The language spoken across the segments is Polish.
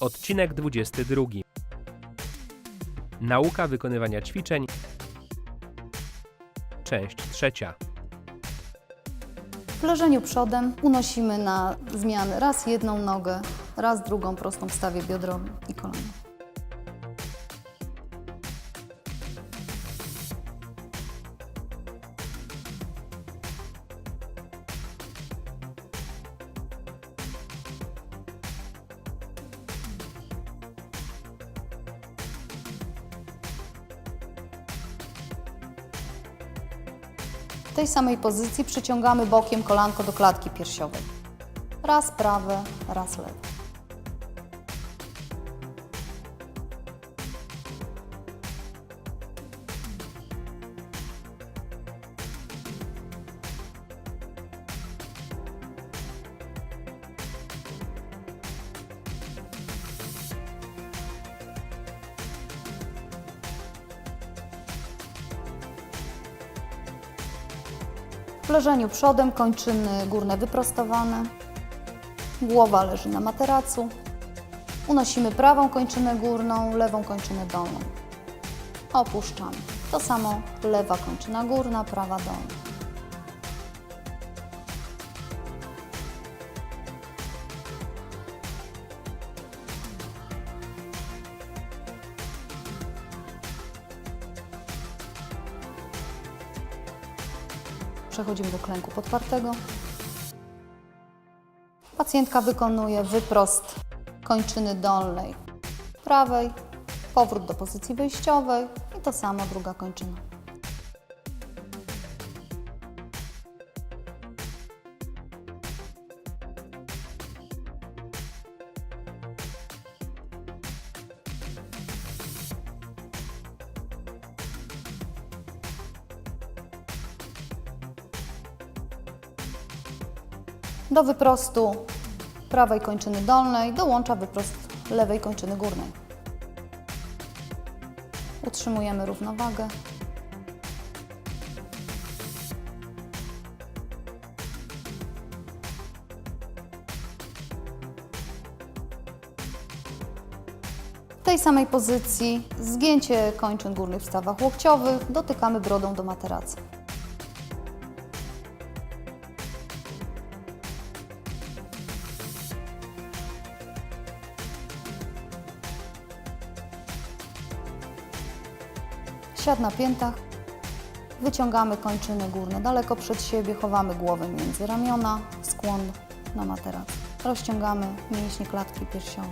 Odcinek 22. Nauka wykonywania ćwiczeń. Część trzecia. W leżeniu przodem unosimy na zmiany raz jedną nogę, raz drugą prostą w stawie biodrowym i kolana. W tej samej pozycji przyciągamy bokiem kolanko do klatki piersiowej. Raz prawe, raz lewe. W leżeniu przodem kończyny górne wyprostowane, głowa leży na materacu. Unosimy prawą kończynę górną, lewą kończynę dolną. Opuszczamy. To samo lewa kończyna górna, prawa dolna. Przechodzimy do klęku podpartego. Pacjentka wykonuje wyprost kończyny dolnej prawej, powrót do pozycji wyjściowej i to samo druga kończyna. Do wyprostu prawej kończyny dolnej dołącza wyprost lewej kończyny górnej. Utrzymujemy równowagę. W tej samej pozycji zgięcie kończyn górnych w stawach łokciowych dotykamy brodą do materacy. Siad na piętach. Wyciągamy kończyny górne daleko przed siebie, chowamy głowę między ramiona, skłon na materac. Rozciągamy mięśnie klatki piersiowej.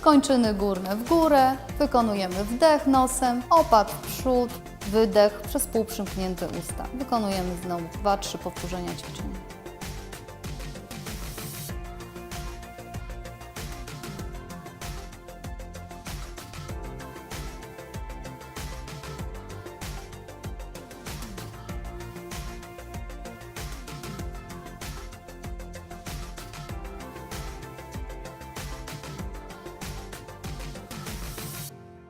Kończyny górne w górę, wykonujemy wdech nosem, opad w przód, wydech przez półprzymknięte usta. Wykonujemy znowu 2-3 powtórzenia ćwiczenia.